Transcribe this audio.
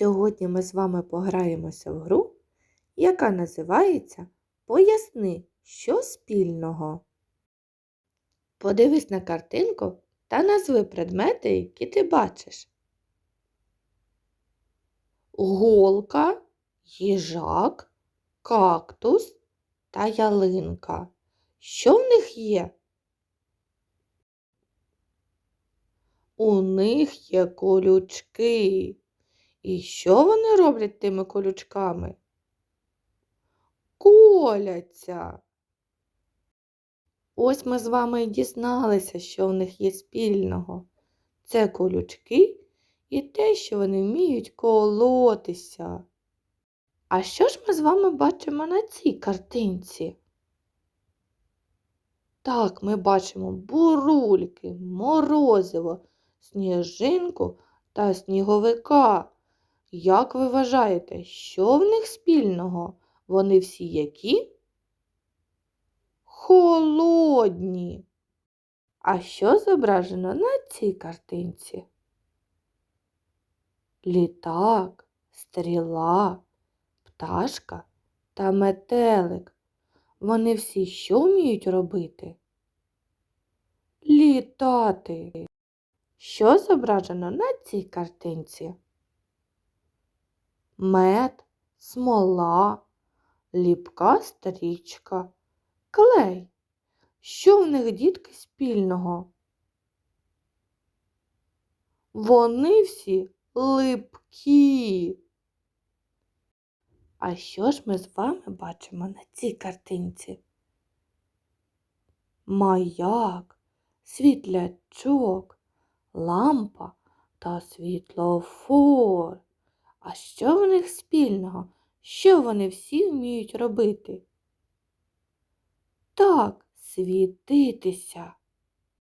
Сьогодні ми з вами пограємося в гру, яка називається Поясни, що спільного. Подивись на картинку та назви предмети, які ти бачиш. Голка, їжак, кактус та ялинка. Що в них є? У них є колючки. І що вони роблять тими колючками? Коляться. Ось ми з вами і дізналися, що в них є спільного. Це колючки і те, що вони вміють колотися. А що ж ми з вами бачимо на цій картинці? Так, ми бачимо бурульки, морозиво, сніжинку та сніговика. Як ви вважаєте, що в них спільного? Вони всі які? Холодні. А що зображено на цій картинці? Літак, стріла, пташка та метелик. Вони всі що вміють робити? Літати. Що зображено на цій картинці? Мед, смола, ліпка стрічка, клей. Що в них дітки спільного? Вони всі липкі. А що ж ми з вами бачимо на цій картинці? Маяк, світлячок, лампа та світлофор. А що в них спільного? Що вони всі вміють робити? Так, світитися.